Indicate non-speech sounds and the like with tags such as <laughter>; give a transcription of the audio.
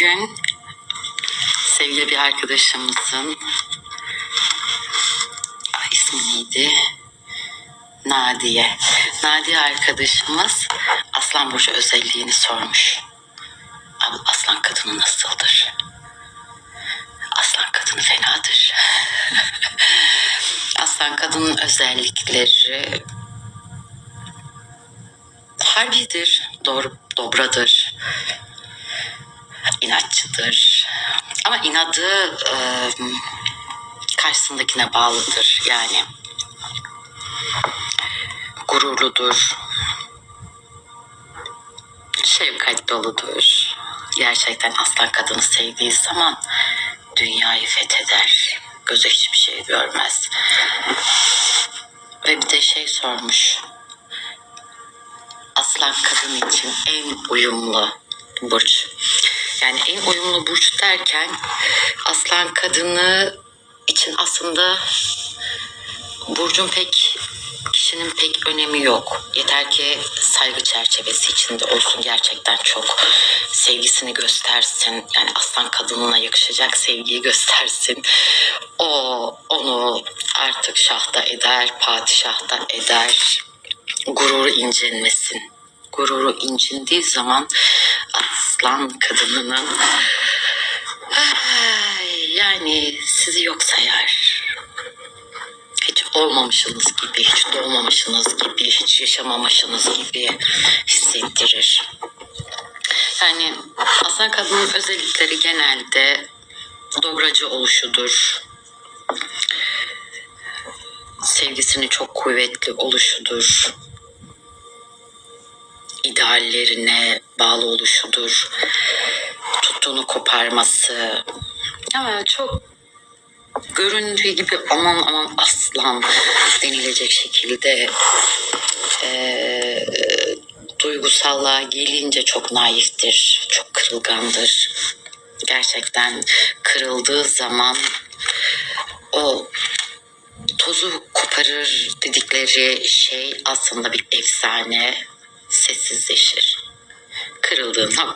Bugün sevgili bir arkadaşımızın ismi neydi? Nadiye. Nadiye arkadaşımız Aslan Burcu özelliğini sormuş. Abi aslan kadını nasıldır? Aslan kadını fenadır. <laughs> aslan kadının özellikleri harbidir, doğru, dobradır, inatçıdır. Ama inadı e, karşısındakine bağlıdır yani. Gururludur, şefkat doludur. Gerçekten aslan kadını sevdiği zaman dünyayı fetheder. Gözü hiçbir şey görmez. Ve bir de şey sormuş. Aslan kadın için en uyumlu burç. Yani en uyumlu burç derken aslan kadını için aslında burcun pek kişinin pek önemi yok. Yeter ki saygı çerçevesi içinde olsun gerçekten çok sevgisini göstersin. Yani aslan kadınına yakışacak sevgiyi göstersin. O onu artık şahta eder, padişahta eder. Gururu incinmesin. Gururu incindiği zaman aslan kadınının yani sizi yok sayar hiç olmamışsınız gibi, hiç doğmamışsınız gibi, hiç yaşamamışsınız gibi hissettirir. Yani aslan kadının özellikleri genelde dobracı oluşudur. Sevgisini çok kuvvetli oluşudur. İdeallerine bağlı oluşudur. Tuttuğunu koparması. Ama çok göründüğü gibi aman aman aslan denilecek şekilde eee duygusallığa gelince çok naiftir, çok kırılgandır. Gerçekten kırıldığı zaman o tozu koparır dedikleri şey aslında bir efsane sessizleşir. Kırıldığı nokta